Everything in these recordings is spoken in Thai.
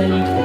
Thousand.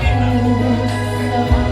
ไม่เคย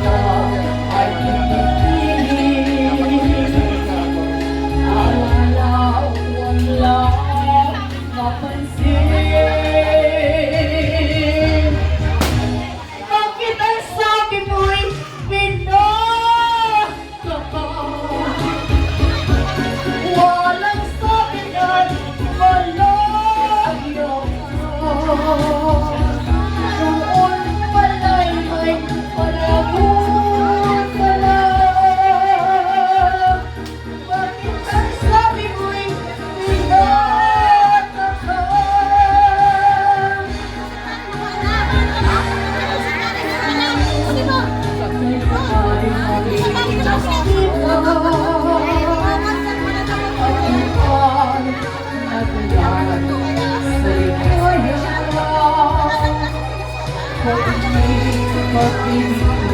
Fatih